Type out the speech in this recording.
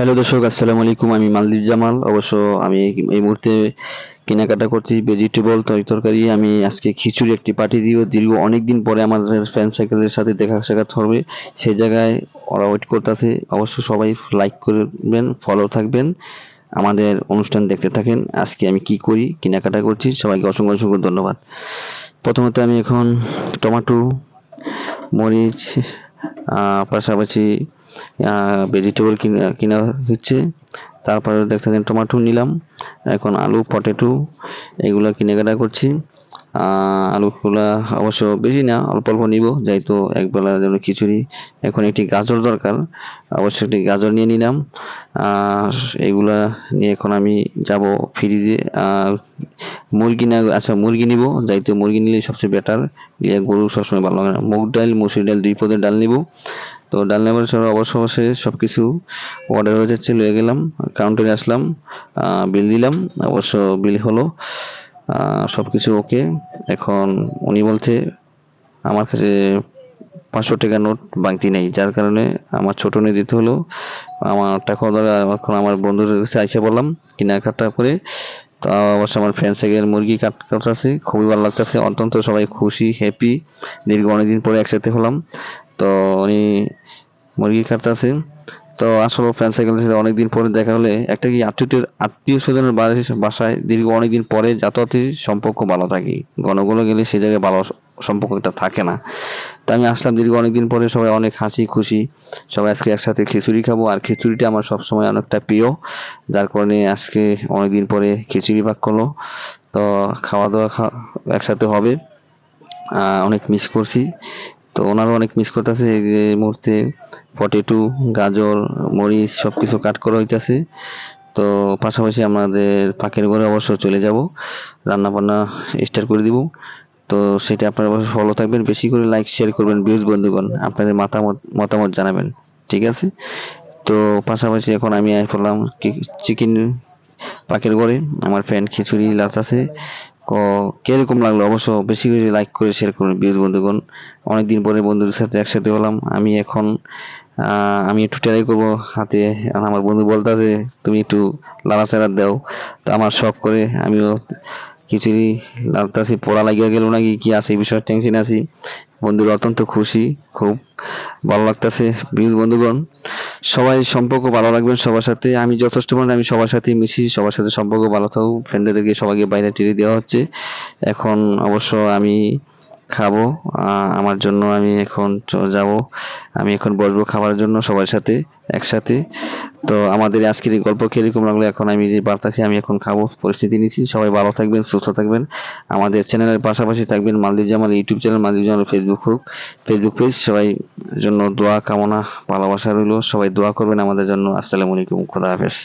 Hello দর্শক, আসসালামু আলাইকুম। আমি মালদ্বীপ জামাল। অবশ্য আমি এই- মুহূর্তে কেনাকাটা করছি ভেজিটেবল তরি তরকারি। আমি আজকে খিচুড়ি একটি পার্টি দিব। দীর্ঘ অনেক দিন পরে আমাদের ফ্রেন্ড সাইকেলের সাথে দেখা সাক্ষাৎ হবে। সেই জায়গায় ওরা ওয়েট করতেছে। অবশ্য সবাই লাইক করবেন ফলো থাকবেন। আমাদের অনুষ্ঠান দেখতে থাকেন। আজকে আমি কি করি, কেনাকাটা করছি। সবাইকে অসংখ্য অসংখ্য ধন্যবাদ। প্রথমত আমি এখন টমাটো, মরিচ পাশাপাশি ভেজিটেবল কিনা কিনা হচ্ছে। তারপরে দেখতেছেন টমেটো নিলাম। এখন আলু পটেটো এগুলো কেনাকাটা করছি। আহ, আলুগুলা অবশ্য বেশি না অল্প অল্প নিব যেহেতু একবেলার জন্য খিচুড়ি। এখন একটি গাজর দরকার অবশ্যই একটি গাজর নিয়ে নিলাম। এগুলা নিয়ে এখন আমি যাব ফ্রিজে আহ, মুরগি না আচ্ছা মুরগি নিব, যাইতে মুরগি নিলে সবচেয়ে বেটার গরু সবসময় ভালো লাগে না। মুগ ডাল, মুসুর ডাল, দুই পদের ডাল নিব। তো ডাল নেবার সময় অবশ্য অবশ্যই সব কিছু অর্ডার হয়ে যাচ্ছে, লয়ে গেলাম কাউন্টারে আসলাম বিল দিলাম, অবশ্য বিল হলো সব কিছু ওকে এখন উনি বলছে, আমার কাছে পাঁচশো টাকা নোট বাংতি নেই। যার কারণে আমার ছোট নিয়ে দিতে হলো। আমার টাকা দ্বারা এখন আমার বন্ধুদের কাছে আইসা বললাম, কেনাকাটা করে তো অবশ্য আমার ফ্রেন্ড সাইকেল মুরগি কাট করতেছি খুবই ভালো লাগতেছে। অত্যন্ত সবাই খুশি হ্যাপি দীর্ঘ অনেকদিন পরে একসাথে হলাম। তো উনি মুরগি কাটতেছে। তো আসলে ফ্রেন্ড সাইকেল সাথে অনেকদিন পরে দেখা হলে একটা কি আত্মীয় আত্মীয় স্বজনের বাসায় দীর্ঘ অনেকদিন পরে যাতায়াতের সম্পর্ক ভালো থাকে। ঘন ঘন গেলে সে জায়গায় ভালো সম্পর্ক থাকে না। তা আমি আসলাম দীর্ঘ অনেকদিন পরে, সবাই অনেক হাসি খুশি। সবাই আজকে একসাথে খিচুড়ি খাব, আর খিচুড়িটা আমার সবসময় অনেকটা প্রিয়, যার কারণে আজকে অনেকদিন পরে খিচুড়ি পাক করল। তো খাওয়া দাওয়া একসাথে হবে। অনেক মিস করছি। তো ওনারও অনেক মিস করতেছে, এই যে মুহূর্তে পটেটো গাজর, মরিচ সব কিছু কাট করা হইতাছে। তো পাশাপাশি আমাদের পাখির ঘরে অবশ্য চলে যাব। রান্না বান্না স্টার্ট করে দিব। তো সেটা আপনারা অবশ্যই ফলো থাকবেন, বেশি করে লাইক শেয়ার করবেন ভিউজ বন্ধুগণ, আপনাদের মতামত মতামত জানাবেন, ঠিক আছে? তো পাশাপাশি এখন আমি পড়লাম চিকেন পাখির ঘরে, আমার ফ্রেন্ড খিচুড়ি লাচ লাচাছে কীরকম লাগল? অবশ্য বেশি করে লাইক করে শেয়ার করুন বিউজ বন্ধুগণ। অনেকদিন পরে বন্ধুদের সাথে একসাথে হলাম। আমি এখন আমি একটু ট্রাই করব হাতে। আমার বন্ধু বলতেছে, তুমি একটু লাড়াচাড়া দাও। তো আমার শখ করে আমিও খিচুড়ি লাগতেছে, পড়া লাগিয়া গেল নাকি, কি আছে বিষয়ে টেনশন আছি। বন্ধুরা, অত্যন্ত খুশি, খুব ভালো লাগতেছে। বিউজ বন্ধুগণ, সবাই সম্পর্ক ভালো রাখবেন সবার সাথে। আমি যথেষ্ট মানে আমি সবার সাথে মিশি, সবার সাথে সম্পর্ক ভালো থাকুক। ফ্রেন্ডদেরকে সবাইকে বাইরে টিরে দেওয়া হচ্ছে। এখন অবশ্য আমি খাব। আমার জন্য আমি এখন যাব। আমি এখন বসবো খাবার জন্য সবার সাথে, একসাথে। তো আমাদের আজকের এই গল্প কীরকম লাগল এখন আমি যে বার্তাছি আমি এখন খাব, পরিস্থিতি নিচ্ছি সবাই ভালো থাকবেন, সুস্থ থাকবেন। আমাদের চ্যানেলের পাশাপাশি থাকবেন Maldwip Jamal YouTube channel Maldwip Jamal Facebook হোক। ফেসবুক পেজ সবাই জন্য দোয়া, কামনা, ভালোবাসা রইল। সবাই দোয়া করবেন আমাদের জন্য। আসসালামু আলাইকুম, খোদা হাফেজ।